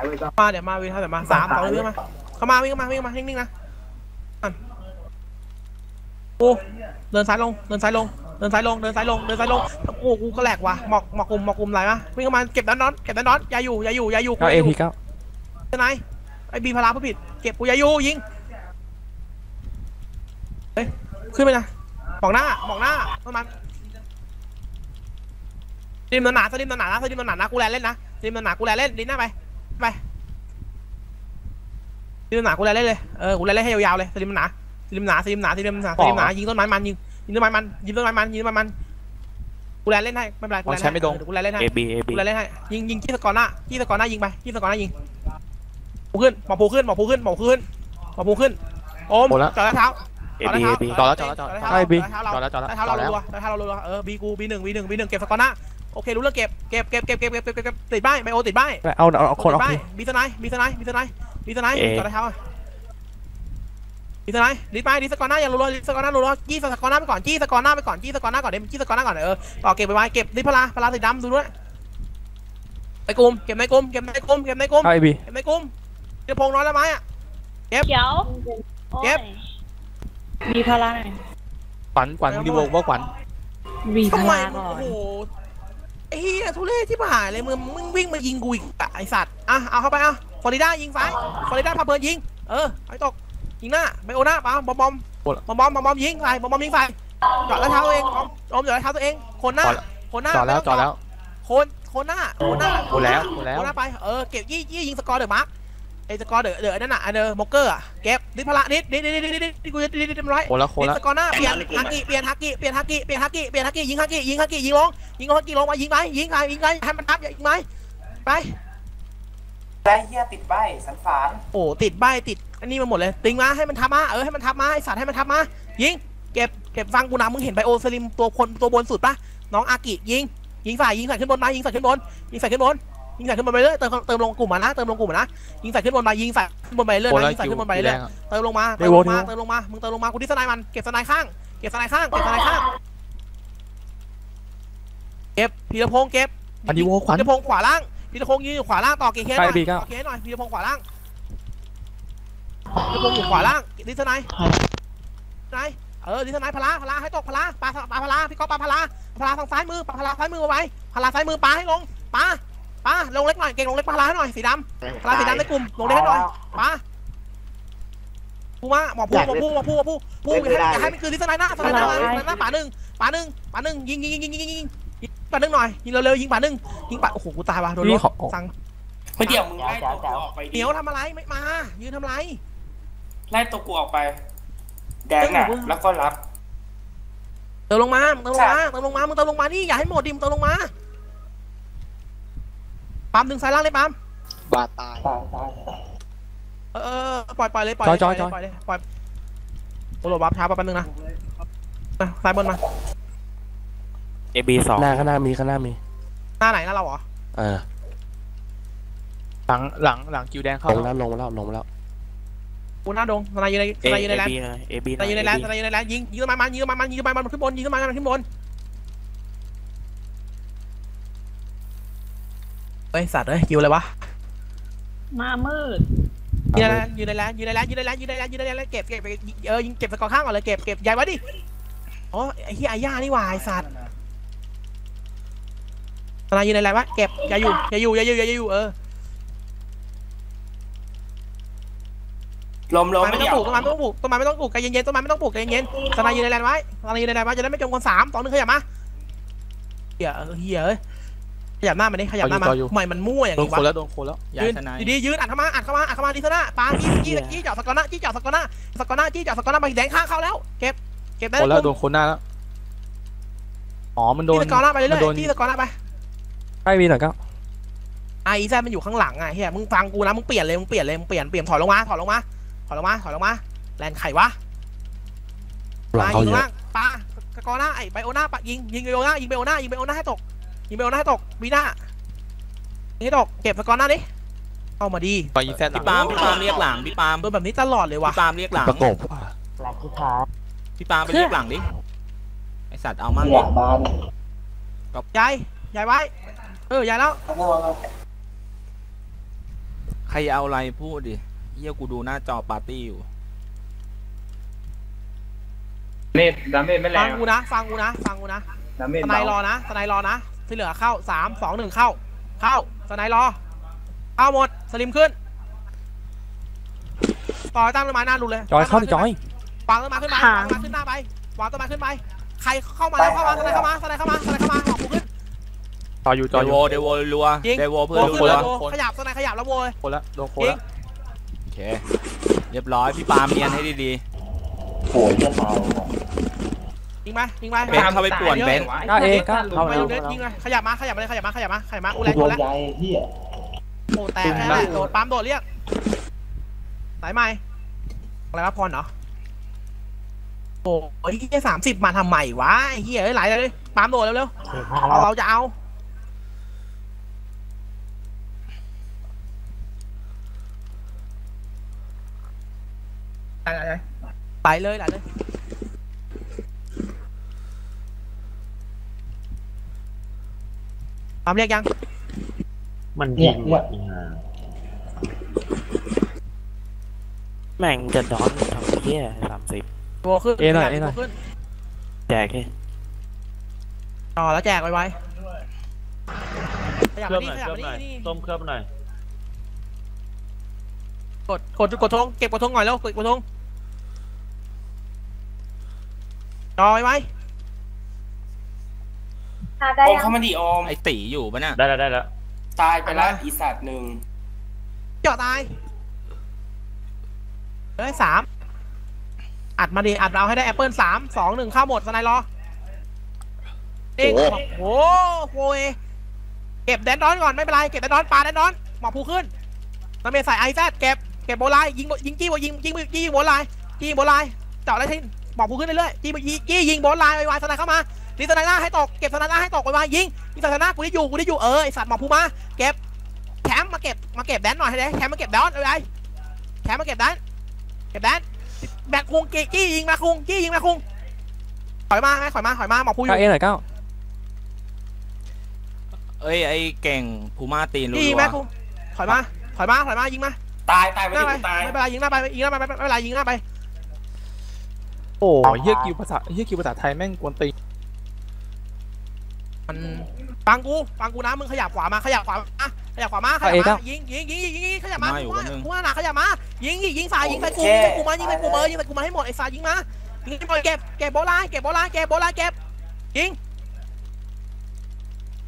ายไปจ้ะมาเดี๋ยวมาวิ่งเท่าเดี๋ยวมาสามสองวิ่งมาเข้ามาวิ่งเข้ามาวิ่งเข้ามานิ่งๆนะอะโอ้เดินซ้ายลงเดินซ้ายลงเดินซ้ายลงเดินซ้ายลงเดินซ้ายลงโอ้กูก็แหลกว่ะหมอกหมอกกลุ่มหมอกกลุ่มอะไรวะวิ่งเข้ามาเก็บด้านน็อตเก็บด้านน็อตอย่าอยู่อย่าอยู่อย่าอยู่เก้าเอพีเก้าทนายไอ้บีพาราผู้ผิดเก็บกูอย่าอยู่ยิงเฮ้ยขึ้นไปนะมองหน้ามองหน้าประมาณดิมหนาๆสลิมหนาๆนะสลิมหนาๆนะกูแลเล่นนะสลิมหนาๆกูแลเล่นดินหน้าไปไป สลิมหนากูไล่เล่นเลยเออกูไล่เล่นให้ยาวๆเลยสลิมหนาสลิมหนาสลิมหนาสลิมหนาสลิมหนายิงต้นไม้มันยิงยิงต้นไม้มันยิงต้นไม้มันยิงต้นไม้มันกูแลเล่นให้ไม่เป็นไรกูแล่ไม่นให้กูแลเล่นให้กูแลเล่นให้ยิงยิงที่สกอร์หน้าที่สกอร์หน้ายิงไปที่สกอร์หน้ายิงปูขึ้นหมอปูขึ้นหมอปูขึ้นหมอขึ้นหมอปูขึ้นโอมต่อแล้วเท้าเอบีเอบีต่อแล้วต่อแล้วต่อแล้วใช่บีต่อแล้วต่อแล้วต่อแล้วต่อแล้วรัวเออบีกูบีหนึ่งบีหนึ่งบีหนึ่งเก็บสกอร์หน้าโอเครู้เรื่องเก็บเก็บเก็บเก็บเก็บเก็บติดใบไมโอติดใบเอาเอาคนออกบีสไนบีสไนบีสไน บีสไนเอจอดเท้าบีสไนดีไปดีสกอร์หน้าอย่ารัวๆสกอร์หน้ารัวๆจี้สกอร์หน้าไปก่อนจี้สกอร์หน้าไปก่อนจี้สกอร์หน้าก่อนเดี๋ยวจี้สกอร์หน้าก่อนเออต่อเก็บไปไว้เก็บดิพลาพลาสีดำดูด้วยไอ้กลุ่มเก็บในกลุ่มเก็บในกลุ่มเก็บในกลุ่มเก้าเอบีเห็นไหมกุ้มเดี๋ยวพงน้อยแล้วไหมอะเขียวโอ้ยเก็บมีพลังขวัญขวัญดีโวว่าขวัญมีทำพไมลังมึงก่อโอ้นโหไอ้เหี้ยทุเรศที่ผ่านเลยมึงมึงวิ่งมายิงกูอีกอะไอสัตว์อะเอาเข้าไปอะ ฟลอริดายิงซ้ายฟลอริดาพาเพลินยิง เออไอ้ตก ยิงหน้าไบโอหน้าปะบอมบอมบอมบอมบอมบอมยิงใส่บอมบอมยิงใส่จอดแล้วเท้าตัวเองบอมบอมจอดแล้วเท้าตัวเอง คนหน้า คนหน้าจอดแล้วจอดแล้วคนคนหน้าคนหน้าโอ้แล้วโอ้แล้วคนหน้าไป เออ เก็บยี่ยี่ยิงสกอร์เดอะมาร์คไอ้สกอร์เดอะเดอะนั่นน่ะไอ้เดอะมอกเกอร์อะเก็บดิพละนิดนิดนิดนิดนิดนิดนิดกูจะนิดนิดนิดร้อยโอ้แล้วโคนิดแล้วสกอร์หน้า เปลี่ยนฮักกี้ เปลี่ยนฮักกี้ เปลี่ยนฮักกี้ เปลี่ยนฮักกี้ เปลี่ยนฮักกี้ ยิงฮักกี้ ยิงฮักกี้ ยิงลง ยิงฮักกี้ลงมายิงไป ยิงไปยิงไปให้มันทับอย่ายิงไหมไป ได้เฮียติดใบสันฝานโอ้ติดใบติดอันนี้มาหมดเลยติงมาให้มันทับมาเออให้มันทับมาไอสัตว์ให้มันทับมายิงเก็บเก็บฟังกูนะมึงเห็นไบโอสลิมตัวคนตัวบนสุดปะน้องอากิยิงยิงใส่ยิงใส่ขึ้นบนมายิงใส่ขึ้นบนยิงใส่ขึ้นบนยิงใส่ขึ้นบนไปเรื่อยเติมเติมลงกลุ่มมานะเติมลงกลุ่มมานะยิงใส่ขึ้นบนมายิงใส่ขึ้นบนไปเรื่อยโอ้นะแล้วยิงใส่คิวขึ้นบนไปแรเรื่อยงอะเติมลงมาเดเติมโวลงมาเดโวเติมลงมามึงเติมลงมากูดิสไนมันเก็บสไนข้างเก็บสไนข้างเก็บสไนข้างเก็บพีรพงษ์เก็บอันดีโวขวัญพีรพงษ์ขวาล่าง พีระพงศ์ยืนอยู่ขวาล่างต่อเกเคสหน่อยต่อเกเคสหน่อยพีระพงศ์ขวาล่างพีระพงศ์อยู่ขวาล่างดิสนายนายเออดิสนายพลาพลาให้ตกพลาปลาปลาพลาพี่ก๊อฟปลาพลาพลาทางซ้ายมือปลาพลาซ้ายมือไว้พลาซ้ายมือปลาให้ลงปลาปลาลงเล็กหน่อยเก่งลงเล็กพลาให้หน่อยสีดำปลาสีดำในกลุ่มลงเล็กให้หน่อยปลาพูมาหมอพูหมอพูหมอพูหมอพูพูอย่าให้มันคือดิสนายหน้าดิสนายหน้าหน้าป่าหนึ่งป่าหนึ่งป่าหนึ่งยิงยิงยิงยิงยิง ป่าหนึ่งหน่อยยิงเร็วๆยิงป่าหนึ่งยิงป่าโอ้โหกูตายว่ะโดนรนี่ถขอสั่งไม่เดี๋ยวมึงไล่ตัวกูออกไปเหนียวทำอะไรไม่มายืนทำไรไล่ตัวกูออกไป แดงอะแล้วก็รับเติมลงมาเติมลงมาเติมลงมามึงเติมลงมานี่อย่าให้หมดดิมงเติมลงมาปั๊มดึงสายล่างเลยปั๊มบาดตายเออเออปล่อยปล่อยเลยปล่อยจอยจอยปล่อยเลยปล่อยโอ้โหบัฟช้าแป๊บนึงนะมาสายบนมา เอบีสองหน้าข้างหน้ามีข้างหน้ามี หน้าไหนหน้าเราเหรอเออหลังหลังหลังคิวแดงเข้าลงแล้วลงแล้วลงแล้วกูหน้าดงสไนยืนในสไนยืนในแลนด์เอบีสไนยืนในแลนด์สไนยืนในแลนด์ยิงยิงต้นไม้มันยิงต้นไม้มันยิงต้นไม้มันขึ้นบนยิงต้นไม้มันขึ้นบนเฮ้ยสัตว์เฮ้ยคิวอะไรวะมามืดยืนในแลนด์ยืนในแลนด์ยืนในแลนด์ยืนในแลนด์ยืนในแลนด์ยืนในแลนด์เก็บเก็บเออยิงเก็บสกอร์ข้างก่อนเลยเก็บเก็บใหญ่ไว้ดิอ๋อไอ้เหี้ยไอ้ย่านี่หว่าไอ้สัตว์ สไนยืนในแลนด์วะเก็บอย่าอยู่อย่าอยู่อย่าอยู่อย่าอยู่เออล้มล้มต้นไม้ไม่ไม่ต้เดี๋องยวปลูกต้นไม้ไม่ต้องปลูกต้นไม้ไม่ต้องปลูกใจเย็นๆต้นไม้ไม่ต้องปลูกใจเย็นๆสไนยืนในแลนด์ไว้สไนยืนในแลนด์ไว้จะได้ไม่จมกันสามสองหนึ่งขยับมาเหี้ยเออเหี้ยเอ้ยขยับหน้ามันดิขยับหน้ามาใหม่มันมั่วอย่างโดนนี้โควะแล้วโดนโคแล้วย้ายยืนทนายดีๆยืนอัดเข้ามาอัดเข้ามาอัดเข้ามาดีซะหน้าปาจี้จี้จี้เจาะสกอร์หน้าจี้เจาะสกอร์หน้าสกอร์หน้าจี้เจาะสกอร์หน้าไปแดงข้างเข้าแล้วเก็บเก็บได้โคแล้วปุ๊บโดนโคนหน้าแล้วอ๋อมันโดนจี้สกอร์หน้าไปเรื่มันโดอยนๆจี้สกอร์หน้าไป ใกล้มีหน่อยก็ไอ้แซ่มันอยู่ข้างหลังอะเฮียมึงฟังกูนะมึงเปลี่ยนเลยมึงเปลี่ยนเลยมึงเปลี่ยนเปลี่ยนถอยลงมาถอยลงมาถอยลงมาถอยลงมาแลนไข่วะหลังมาเขายิงเยล่าอะงปาสกอร์หน้าไอ้ไบโอหน้าปะยิงยิงไบโอหน้ายิงไบโอหน้ายิงไบโอหน้าให้ตกยิงไบโอหน้าให้ตกวีหน้ายิงให้ตกเก็บสกอร์หน้าดิเข้ามาดีตอนยิงแซดหลัพี่งปาล์มพี่ปาล์มเรียกหลังพี่ปาล์มโดนแบบนี้ตลอดเลยว่ะพี่ปาล์มเรียกหลังประกบว่ะพี่ปาล์มไปเรียกหลังดิไอสัตว์เอามั่งดิยายยายไว้ เออยายแล้วใครเอาอะไรพูดดิเฮียกูดูหน้าจอปาร์ตี้อยู่ เมดดาเมจไม่แรฟังงกูนะ ฟังกูนะ ฟังกูนะ ดาเมจสไนด์รอนะ สไนด์รอนะ ที่เหลือเข้าสามสองหนึ่งเข้า เข้า สไนด์รอ เข้าหมด สลิมขึ้นปล่อยตั้งต้นไม้หน้าดูเลยจอยเข้าดิจอย วางต้นไม้ขึ้นไปวางต้นไม้ขึ้นหน้าไป วางต้นไม้ขึ้นไป ใครเข้ามาแล้วเข้ามา สไนด์เข้ามา สไนด์เข้ามา สไนด์เข้ามาหอกกูขึ้น จอยอยู่จเดอยอโวยู่เดโวรัวยิง เดโวเพื่โวอนขึ้นรัเลวยโวขยับสไนด์ขยับแล้วโวย คนละโดนคนยิละงโอเคเรียบร้อยพี่ปาล์มเนียนให้ดียิงไปยิงไปๆเบนซ์เข้าไปป่วนเบนซ์กล้าเองกล้าเข้าไปแล้วเดินยิงเลยขยับมาขยับมาเลยขยับมาขยับมาขยับมาอูแรงโดนแล้วโอ้แตกแค่นั้นแหละโดดปั๊มโดดเรียกสายใหม่อะไรวะพรเหรอโอ้ยเฮียสามสิบมาทำไมวะไอ้เฮียเอ้ยไหลเลยปั๊มโดดเร็วๆเอาเราจะเอา ไหลเลยไหลเลยปั๊มเรียกยัง มันยิงหมดแม่งจะดอนทำเหี้ยสามสิบตัวขึ้นเอหน่อยเอหน่อยตัวขึ้นแจกให้ต่อแล้วแจกไว้ไว้ขยับเคลืมาอบนี่หน่อยขเคยับลือบหน่อยมานี่นี่ต้มเคลือบหน่อย กดกดกดธงเก็บกดธงหน่อยแล้วกดกดธงต่อไว้ไว้โอมเข้ามาดิโอมไอตีอยู่ปะเนี่ยได้แล้วได้แล้วตายไปแล้วอีสัตว์หนึ่งเจาะตายเฮ้ยสามอัดมาดิอัดเราให้ได้แอปเปิลสามสองหนึ่งเข้าหมดสไนด์รอเองโอ้โหโวยเก็บแดนดอนก่อนไม่เป็นไรเก็บแดนดอนปาแดนดอนหมอกภูขึ้นน้ำเมใส่ไอแซดเก็บ เก็บโบไลยิงยิงจี้บยิงยิงจี้โบไลจี้โบไลเจาะอะไรที่หมอกภูขึ้นเรื่อยๆจี้จี้จี้ยิงโบไลไวไวสไนด์เข้ามาดีสไนด์หน้าให้ตกเก็บสไนด์หน้าให้ตกไวไวยิงยิงสไนด์หน้ากูได้อยู่กูได้อยู่เออไอสัตว์หมอกภูมาเก็บแคมป์มาเก็บมาเก็บแดนหน่อยให้ได้แคมป์มาเก็บแดนไวแคมป์มาเก็บแดนเก็บแดนแบกคุงจี้ยิงมาคุงจี้ยิงมาคุงถอยมาไงถอยมาถอยมาหมอกภูอก้ายู่เอหน่อยก้าวเอ้ยไอเก่งพูม่าตีนรัจี้ยิงวแม่คุงถอยมาถอยมาถอยมายิงมา ตายตายไปหน้าไปดิตายไม่เป็นไรยิงหน้าไปยิงหน้าไปไม่เป็นไรยิงหน้าไปโอ้ยเฮียกิวภาษาเฮียกิวภาษาไทยแม่งกวนตีนมันฟังกูฟังกูนะมึงขยับขวามาขยับขวามาขยับขวามาขยับมายิงยิงยิงยิงยิงยิงขยับมากูว่ากูว่าหนาขยับมายิงยิงยิงสายยิงใส่กูยิงใส่กูมายิงใส่กูเบอร์ยิงใส่กูมาให้หมดไอ้สายยิงมายิงให้หมดเก็บเก็บโบราณเก็บโบราณเก็บโบราณเก็บยิง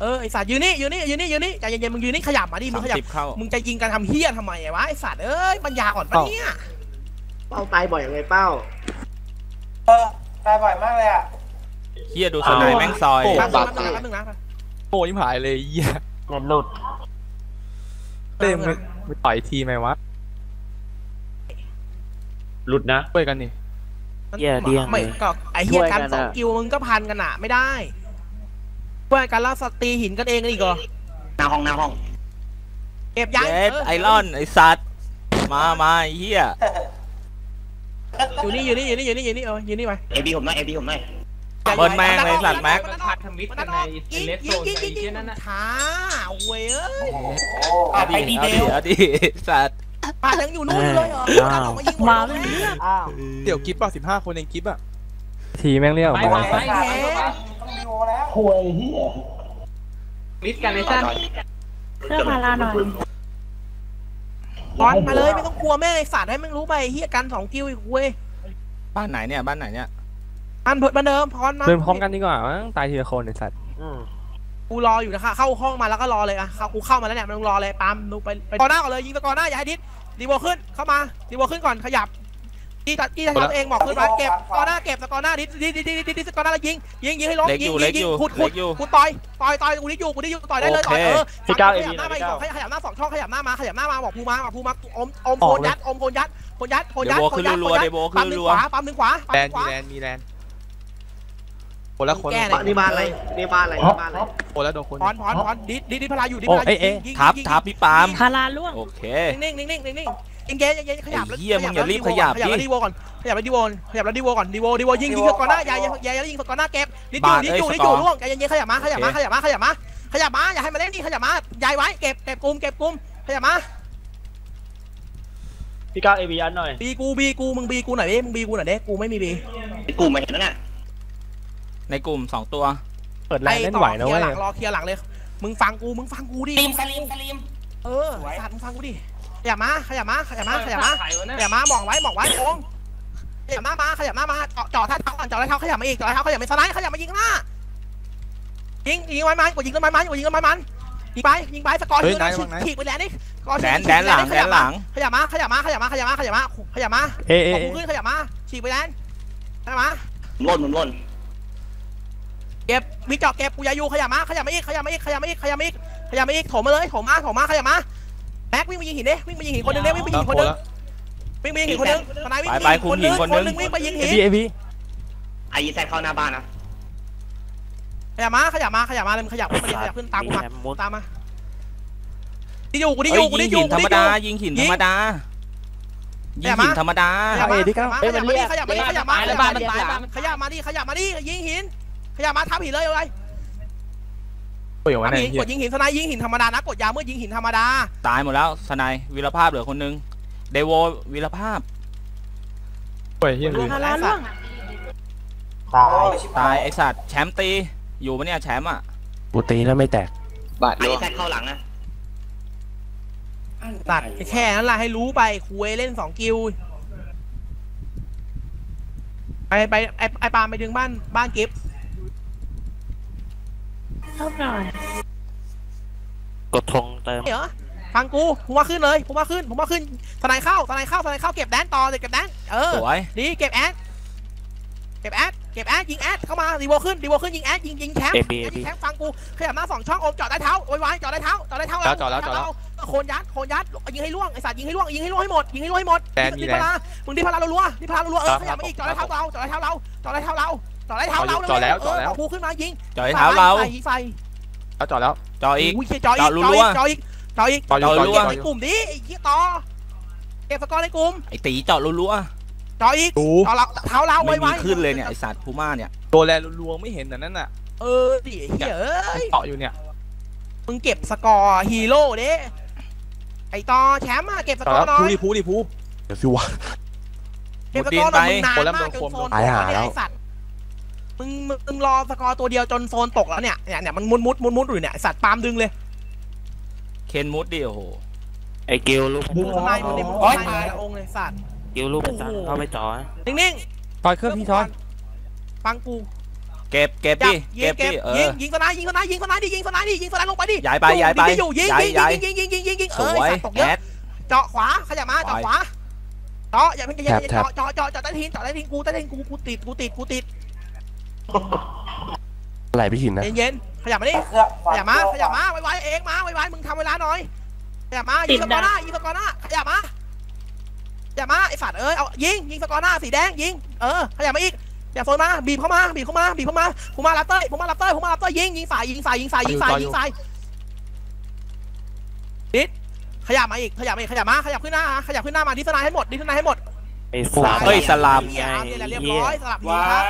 เออไอ้สัตว์ยืนนี่ยืนนี่ยืนนี่ยืนนี่ใจเย็นๆมึงยืนนี่ขยับมาดิๆมึสางมขยับสิบเข้า มึงจะยิงกันทำเฮี้ยทำไมวะไอ้สัตว์เอ้ยปัญญาอ่อนปะเนี่ยเป้าตายบ่อยยังไงเป้า เออตายบ่อยมากเลยอะเฮียดูสไนแม่งซอยแป๊บนึงแป๊บนึงนะโอ้ยหายเลยเฮียเน็ตหลุดเต้มไม่ไม่ต่อยทีไหมวะหลุดนะ ช่วยกันนี่เหี้ยเดี้ยงเลย ไม่ก็ไอ้เฮี้ยกันช่วยกันสองอะกิวมึงก็พันกันอะไม่ได้ช่ วยกันแล้วสตีหินกันเองกันอีกเหรอหน้าห้องหน้าห้องเก็บยัเย็ดไอรอนไอสัตว์มามาไอ้เฮียอยู่นี่อยู่นี่อยู่นี่อยู่นี่อยู่นี่เอออยู่นี่ไปเอบีผมหน่อยเอบีผมหน่อยเบิร์นแม่งเลยสัตว์แม็กมันพันธมิตรกันในยิงยิงยิงยิงยิงช้าเว้ยเอ้ยอะไปดีเดลเอาดิสัตว์ป่ายังอยู่นู่นเลยเหรอการออกมายิงมาเลไม่ยเลือกเดี๋ยวกิฟต์ป่ะสิบห้าคนเองกิฟต์อะทีแม่งเรียกออกมา ไปแท้มิดกันในสั้นเครื่องพาราหน่อยพรมาเลยไม่ต้องกลัวแม่ไอ้สัตว์ให้มึงรู้ไปเฮียกันสองกิวอีกเว้ยบ้านไหนเนี่ยบ้านไหนเนี่ยอันเพิดมาเดิมพรมาเดินพร้อมกันดีกว่ามั้งตายทีละคนไอ้สัตว์อืมกูรออยู่นะคะเข้าห้องมาแล้วก็รอเลยอะเข้ากูเข้ามาแล้วเนี่ยมึงรอเลยปาล์มดูไปไปกอหน้าก่อนเลยยิงตะกอหน้าอย่าให้ดิสดีโวขึ้นเข้ามาดีโวขึ้นก่อนขยับ จี้ตัดจี้ทำตัวเองบอกขึ้นไว้เก็บกอหน้าเก็บตะกอหน้าดิสดิสดิสดิสดิสดิสกอหน้าแล้วยิงยิงยิงให้ล้มเล็กยิองยู่ยิเล็งกยิองยู่ขุดขุเล็ดกอยู่กูต่อยต่อยต่อยกูได้อยู่กูได้อยู่กูได้อยู่ต่อยได้เลยต่อยเออพี่ก้าวขเอยับีบหน้าไปพี่บก้าอวกให้ขยับหน้าสองช่องขยับหน้ามาขยับหน้ามาบอกภูมาบอกภูมาอมอมโคนยัดอมโคนยัดโคนยัดโคนเดยัดโวโคขึ้นนยัดรัวๆเดโวขึ้ปั๊มนหนึ่งรัวขวาปั๊มหนึ่งขวาปั๊มแลหนนึ่งขวาด์มีแลนด์มีแลนด์คนละคนแก้เลยนี่บ้านอะไรนี่บ้านอะไรนี่บ้านอะไรคนละโดนคนพรพรพรดิสดิสดิสพลาอยู่ดิสโอ้พลาเอ๊ะเอ๊ะยิงๆทับยิงทับพี่ปาล์มพาราล่วงโอเคนิ่งๆนิ่งๆนิ่งๆนิ่ง ๆยิงเย็นเย็นขยับแล้วไอ้เหี้ยมึงอย่ารีบขยับขยับแล้วดิดีโวก่อนขยับแล้วดีโวก่อนขยับแล้วดีโวก่อนดีโวดีโวยิงยิงก่อนหน้าอย่าอย่าอย่าอย่ายิงก่อนหน้าเก็บนิดอยู่บาดนิดอยู่เอ้ยนิดอยู่สกอร์ล่วงใจเย็นๆขยับมาขยับมาโอเคขยับมาขยับมาขยับมาอย่าให้มาเล่นนี่ขยับมาย้ายไว้เก็บเก็บกลุ่มเก็บกลุ่มขยับมาพี่ก้าวเอบีอันหน่อยบีกูบีกูมึงบีกูหน่อยดิมึงบีกูหน่อยดิกูไม่มีบีไอ้กลุ่มมาเห็นแล้วน่ะในกลุ่มสองตัวเปิดไลน์เล่นไหวนะเคลีเว้ยยร์หลังรอเคลียร์หลังเลยมึงฟังกูมึงฟังกูดิสลิมสลิมสลิมเออสัตว์มึงฟังกูดิ ขยับมาขยับมาขยับมาขยับมาขยับมาบอกไว้บอกไว้โค้งขยับมามาขยับมามาเจาะเจาะเท้าก่อนเจาะเท้าขยับมาอีกเจาะเท้าขยับมาสไลด์ขยับมายิงหน้ายิงยิงไว้มันกดยิงต้นไม้มันกดยิงต้นไม้มันยิงไปยิงไปสกอร์เฮ้ยที่นายระวังนะฉีกไปแล้วนี่สกอร์แดนแดนหลังแดนหลังขยับมาขยับมาขยับมาขยับมาขยับมาขยับมาขยับมาเอะเอะขอกูขึ้นขยับมาฉีกไปแดนขยับมาหล่นหมุนหล่นเก็บมีเจาะเก็บกูยายูขยับมาขยับมาอีกขยับมาอีกขยับมาอีกขยับมาอีกขยับมาอีกโถมมาเลยโถมมาโถมมาขยับมา แม็กวิ่งไปยิงหินดิวิ่งไปยิงหินคนหนึงดิวิ่งไปยิงหินคนหนึงวิ่งไปยิงหินคนหนึงทนายวิ่งไปไปคุมหินคนหนึ่งคนหนึงวิ่งไปยิงเอหินบีเอบีไอ้ยีแซดเข้าหน้าบ้านนะขยับมาขยับมาขยับมาเลยมึงขยับขึ้นมาดิขยับขึ้นตามกูมาแฮมุดตามมาดิอยู่กูดิอเอ้ยู่ยกูยิดิงอยู่หินกูธรรดิมอยู่ดายิงหินธรรมดายิงหินธรรมดาขยับมาเอดิก้าวขยับมาขยับมาดิขยับมาขยับมาขยับมาขยับมาดิขยับมาดิยิงหิน ขยับมาทับหินเลยเอาเลยเปิดวันทับไหนหินเฮีกยดยิงหินสไนยิงหินธรรมดานะกดยาเมื่อยิงหินธรรมดา ตายหมดแล้วสนายวีรภาพเหลือคนหนึงเดโววีรภาพเปิดเฮียร่วงพาราล่วงตายไอสัตว์แชมป์ตีอยู่ปะเนี่ยแชมป์อะกูตีแล้วไม่แตกไอ้ยีแซดเข้าหลังนะตัดแค่นั้นแหละให้รู้ไปคุยเล่นสองกิวไปไปไอไอปาล์มไปดึงบ้านบ้านกิฟต์ เข้าหน่อยกดธงเติม เหรอฟังกูผมว่าขึ้นเลยผมว่าขึ้นผมว่าขึ้นทนายเข้าทนายเข้าทนายเข้าเก็บแดนต่อเลยเก็บแดนเออสวย ดีเก็บแอดเก็บแอดเก็บแอดยิงแอดเข้ามาดีโวขึ้นดีโวขึ้นยิงแอดยิงยิงแชมป์เอบียิเองบีแชมป์ฟังกูขยับหน้าสองช่องโอมจอดได้เท้าไวๆจอดได้เท้าจอดได้เท้าแล้วจอดแล้วจอดแล้ว โคนยัดโคนยัดยิงให้ล่วงไอสัตว์ยิงให้ล่วงยิงให้ล่วงให้หมดยิงให้ล่วงให้หมดแดนมีดิแดน พลามึงดิพลาเราลัวดิพลาเราลัวเออครับขยับมาอีกจอดได้เท้าเราจอดได้เท้าเราจอดได้เท้าเรา จอดได้เท้าเราจอดแล้วเจอดแล้วเาภูขึ้นมายิงจอยเท้าเราใส่ใส่แล้วจอดแล้วจออีกอุ้ยจออีกจอรัวๆจออีกจออีกจออยู่จอจอรัอยู่วจอในอยู่กลุ่มดิไอ้เหี้ยต่อเก็บสกอร์ในกลุ่มไอตีเจาะรัวจออีกดูเอาเราเท้าเราๆไว้ไม่มีไว้ขึ้นเลยเนี่ยไอสัตว์พูม่าเนี่ยตัวแลลวงไม่เห็นแต่นั่นน่ะเออดิไอ้เหี้ยเอ้ยเกาะอยู่เนี่ยมึงเก็บสกอร์ฮีโร่เด้ไอ้ต่อแชมป์อะเก็บสต่อกอแล้วร์หน่อพูยดิพูดิพูเดี๋ยวสิวะเก็บสกอร์หน่อยมึงนานคนละมากจนคนโซนตายหาตกแล้วไอ้สัตว์ มึงมึงมึงรอสกอร์ตัวเดียวจนโซนตกแล้วเนี่ยเนี่ยเนี่ยมันมุดมุดมุดมุดอยู่เนี่ยไอ้สัตว์ปาล์มดึงเลยเคนมุดดิโอ้โหไอ้กิวลูกมึงทำไมมึงเนี่ยมึงโอ๊ยทำไมมึงองค์เลยสัตว์กิวลูกประจันเข้าไปจ่อนิ่งทอยเครื่องพี่ทอยๆฟังกูเก็บเก็บจัดิบยิเก็งบเก็ดิบเอยิองยิงสไนด์ยิงสไนด์ยิงสไนด์ดิยิงสไนด์ดิยิงสไนด์ลงไปดิย้ายไปย้ายไปยิงอยู่ยิงย้ายยิงย้ายยิงยิงยิงยิงยิงยิงสเออวยไอ้สัตว์ตกแอเยอะดเจาะขวาขยับมาเจาะไปขวาเจาะอย่าเพิ่งอย่าอย่าเจาะเจาะเจาะเจาะใต้ทีนเจาะใต้ทีนกูใต้ทีนกูกูติดกูติดกูติด ไหลไปหินนะเย็นๆขยับมาดิขยับมาขยับมาไวๆเองมาไวๆมึงทำเวลาหน่อยขยับมายิงสกอร์หน้ายิงสกอร์หน้าขยับมาขยับมาไอ้สัตว์เอ้ยเอายิงยิงสกอร์หน้าสีแดงยิงเออขยับมาอีกอย่าโซนมาบีบเข้ามาบีบเข้ามาบีบเข้ามาผมมาลับเต้ยผมมาลับเต้ยผมมาลับเต้ยยิงยิงสายยิงสายยิงสายยิงสายยิงสายดิดขยับมาอีกขยับมาอีกขยับมาขยับขึ้นหน้าขยับขึ้นหน้ามาดิสนายให้หมดดิสนายให้หมดไอ้สัตว์เฮ้ยสลับเหี้ยเอาเนี่ยแหละเรียบเหี้ยร้อยสลับทีไว้ครับ